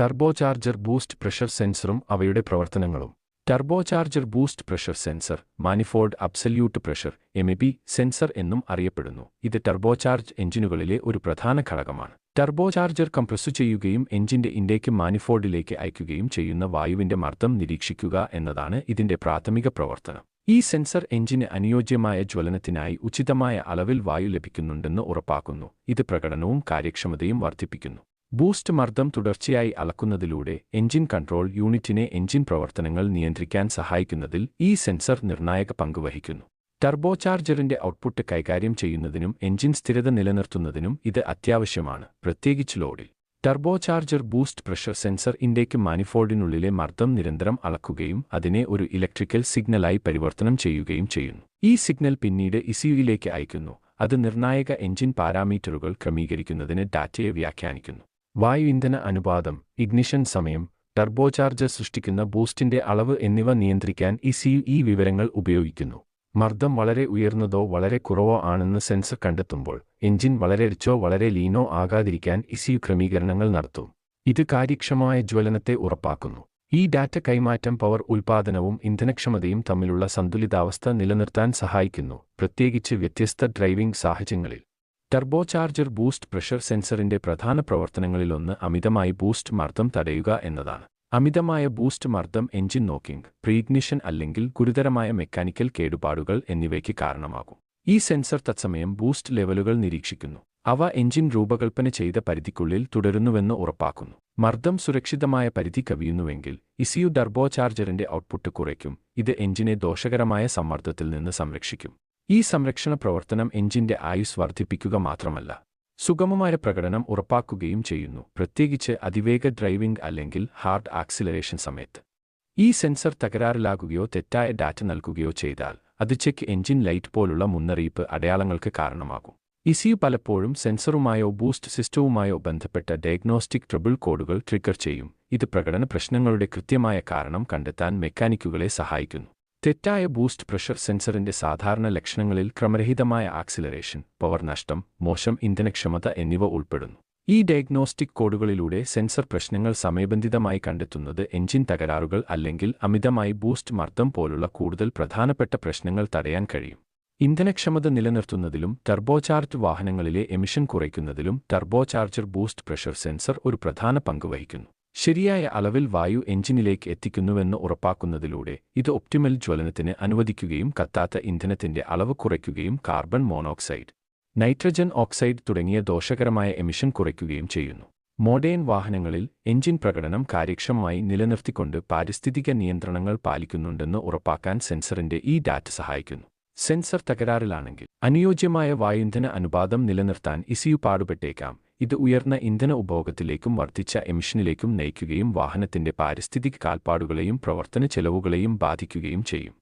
Turbocharger boost pressure സെൻസറും അവയുടെ പ്രവർത്തനങ്ങളും. Turbocharger boost pressure sensor manifold absolute pressure M sensor എന്നും അറിയപ്പെടുന്നു. ഇത് ടർബോചാർജ് എഞ്ചിനുകളിലെ ഒരു പ്രധാന ഘടകമാണ്. ടർബോചാർജർ കംപ്രസ് ചെയ്യുകയും എഞ്ചിന്റെ ഇൻഡേക്ക് മാനിഫോൾഡിലേക്ക് അയക്കുകയും ചെയ്യുന്ന വായുവിന്റെ മർദ്ദം നിരീക്ഷിക്കുക എന്നതാണ് ഇതിന്റെ പ്രാഥമിക പ്രവർത്തനം. ഈ സെൻസർ എഞ്ചിന് അനുയോജ്യമായ ജ്വലനത്തിനായി ഉചിതമായ അളവിൽ വായു ലഭിക്കുന്നുണ്ടെന്ന് ഉറപ്പാക്കുന്നു. ഇത് പ്രകടനവും കാര്യക്ഷമതയും വർദ്ധിപ്പിക്കുന്നു. ബൂസ്റ്റ് മർദ്ദം തുടർച്ചയായി അളക്കുന്നതിലൂടെ എഞ്ചിൻ കൺട്രോൾ യൂണിറ്റിനെ എഞ്ചിൻ പ്രവർത്തനങ്ങൾ നിയന്ത്രിക്കാൻ സഹായിക്കുന്നതിൽ ഈ സെൻസർ നിർണായക പങ്ക് വഹിക്കുന്നു. ടർബോചാർജറിന്റെ ഔട്ട്പുട്ട് കൈകാര്യം ചെയ്യുന്നതിനും എഞ്ചിൻ സ്ഥിരത നിലനിർത്തുന്നതിനും ഇത് അത്യാവശ്യമാണ്. പ്രത്യേകിച്ച് ലോഡിൽ. Turbocharger boost pressure sensor intake മാനിഫോൾഡിനുള്ളിലെ മർദ്ദം നിരന്തരം അളക്കുകയും അതിനെ ഒരു ഇലക്ട്രിക്കൽ സിഗ്നലായി പരിവർത്തനം ചെയ്യുകയും ചെയ്യുന്നു. ഈ സിഗ്നൽ പിന്നീട് ഇസിയുയിലേക്ക് അയക്കുന്നു അത് നിർണായക എഞ്ചിൻ പാരാമീറ്ററുകൾ ക്രമീകരിക്കുന്നതിന് ഡാറ്റയെ വ്യാഖ്യാനിക്കുന്നു. വായു ഇന്ധന അനുപാതം ഇഗ്നിഷൻ സമയം ടർബോചാർജർ സൃഷ്ടിക്കുന്ന ബൂസ്റ്റിന്റെ അളവ് എന്നിവ നിയന്ത്രിക്കാൻ ഇസിയു ഈ വിവരങ്ങൾ ഉപയോഗിക്കുന്നു. മർദ്ദം വളരെ ഉയർന്നതോ വളരെ കുറവോ ആണെന്ന് സെൻസർ കണ്ടെത്തുമ്പോൾ എഞ്ചിൻ വളരെ റിച്ചോ വളരെ ലീനോ ആകാതിരിക്കാൻ ഇസിയു ക്രമീകരണങ്ങൾ നടത്തും. ഇത് കാര്യക്ഷമമായ ജ്വലനത്തെ ഉറപ്പാക്കുന്നു. ഈ ഡാറ്റ കൈമാറ്റം പവർ ഉൽപാദനവും ഇന്ധനക്ഷമതയും തമ്മിലുള്ള സന്തുലിതാവസ്ഥ നിലനിർത്താൻ സഹായിക്കുന്നു പ്രത്യേകിച്ച് വ്യത്യസ്ത ഡ്രൈവിംഗ് സാഹചര്യങ്ങളിൽ. ടർബോചാർജർ ബൂസ്റ്റ് പ്രഷർ സെൻസറിന്റെ പ്രധാന പ്രവർത്തനങ്ങളിലൊന്ന് അമിതമായി ബൂസ്റ്റ് മർദ്ദം തടയുക എന്നതാണ്. അമിതമായ ബൂസ്റ്റ് മർദ്ദം എഞ്ചിൻ നോക്കിംഗ് പ്രീഗ്നിഷൻ അല്ലെങ്കിൽ ഗുരുതരമായ മെക്കാനിക്കൽ കേടുപാടുകൾ എന്നിവയ്ക്ക് കാരണമാകും. ഈ സെൻസർ തത്സമയം ബൂസ്റ്റ് ലെവലുകൾ നിരീക്ഷിക്കുന്നു. അവ എഞ്ചിൻ രൂപകൽപ്പന ചെയ്ത പരിധിക്കുള്ളിൽ തുടരുന്നുവെന്ന് ഉറപ്പാക്കുന്നു. മർദ്ദം സുരക്ഷിതമായ പരിധി കവിയുന്നുവെങ്കിൽ ഇസിയു ടർബോചാർജറിന്റെ ഔട്ട്പുട്ട് കുറയ്ക്കും. ഇത് എഞ്ചിനെ ദോഷകരമായ സമ്മർദ്ദത്തിൽ നിന്ന് സംരക്ഷിക്കും. ഈ സംരക്ഷണ പ്രവർത്തനം എഞ്ചിന്റെ ആയുസ് വർദ്ധിപ്പിക്കുക മാത്രമല്ല സുഗമമായ പ്രകടനം ഉറപ്പാക്കുകയും ചെയ്യുന്നു. പ്രത്യേകിച്ച് അതിവേഗ ഡ്രൈവിംഗ് അല്ലെങ്കിൽ ഹാർഡ് ആക്സിലറേഷൻ സമയത്ത്. ഈ സെൻസർ തകരാറിലാകുകയോ തെറ്റായ ഡാറ്റ നൽകുകയോ ചെയ്താൽ അത് ചെക്ക് എഞ്ചിൻ ലൈറ്റ് പോലുള്ള മുന്നറിയിപ്പ് അടയാളങ്ങൾക്ക് കാരണമാകും. ഇസിയു പലപ്പോഴും സെൻസറുമായോ ബൂസ്റ്റ് സിസ്റ്റവുമായോ ബന്ധപ്പെട്ട ഡയഗ്നോസ്റ്റിക് ട്രബിൾ കോഡുകൾ ട്രിഗർ ചെയ്യും. ഇത് പ്രകടന പ്രശ്നങ്ങളുടെ കൃത്യമായ കാരണം കണ്ടെത്താൻ മെക്കാനിക്കുകളെ സഹായിക്കുന്നു. തെറ്റായ ബൂസ്റ്റ് പ്രഷർ സെൻസറിന്റെ സാധാരണ ലക്ഷണങ്ങളിൽ ക്രമരഹിതമായ ആക്സിലറേഷൻ പവർ നഷ്ടം മോശം ഇന്ധനക്ഷമത എന്നിവ ഉൾപ്പെടുന്നു. ഈ ഡയഗ്നോസ്റ്റിക് കോഡുകളിലൂടെ സെൻസർ പ്രശ്നങ്ങൾ സമയബന്ധിതമായി കണ്ടെത്തുന്നത് എഞ്ചിൻ തകരാറുകൾ അല്ലെങ്കിൽ അമിതമായി ബൂസ്റ്റ് മർദ്ദം പോലുള്ള കൂടുതൽ പ്രധാനപ്പെട്ട പ്രശ്നങ്ങൾ തടയാൻ കഴിയും. ഇന്ധനക്ഷമത നിലനിർത്തുന്നതിലും ടർബോചാർജ് വാഹനങ്ങളിലെ എമിഷൻ കുറയ്ക്കുന്നതിലും ടർബോചാർജർ ബൂസ്റ്റ് പ്രഷർ സെൻസർ ഒരു പ്രധാന പങ്ക് വഹിക്കുന്നു. ശരിയായ അളവിൽ വായു എഞ്ചിനിലേക്ക് എത്തിക്കുന്നുവെന്ന് ഉറപ്പാക്കുന്നതിലൂടെ ഇത് ഒപ്റ്റിമൽ ജ്വലനത്തിന് അനുവദിക്കുകയും കത്താത്ത ഇന്ധനത്തിന്റെ അളവ് കുറയ്ക്കുകയും കാർബൺ മോണോക്സൈഡ് നൈട്രജൻ ഓക്സൈഡ് തുടങ്ങിയ ദോഷകരമായ എമിഷൻ കുറയ്ക്കുകയും ചെയ്യുന്നു. മോഡേൺ വാഹനങ്ങളിൽ എഞ്ചിൻ പ്രകടനം കാര്യക്ഷമമായി നിലനിർത്തിക്കൊണ്ട് പാരിസ്ഥിതിക നിയന്ത്രണങ്ങൾ പാലിക്കുന്നുണ്ടെന്ന് ഉറപ്പാക്കാൻ സെൻസറിന്റെ ഈ ഡാറ്റ സഹായിക്കുന്നു. സെൻസർ തകരാറിലാണെങ്കിൽ അനുയോജ്യമായ വായുന്ധന അനുപാതം നിലനിർത്താൻ ഇസിയു പാടുപെട്ടേക്കാം. ഇത് ഉയർന്ന ഇന്ധന ഉപഭോഗത്തിലേക്കും വർദ്ധിച്ച എമിഷനിലേക്കും നയിക്കുകയും വാഹനത്തിന്റെ പാരിസ്ഥിതിക കാൽപ്പാടുകളെയും പ്രവർത്തന ചെലവുകളെയും ബാധിക്കുകയും ചെയ്യും.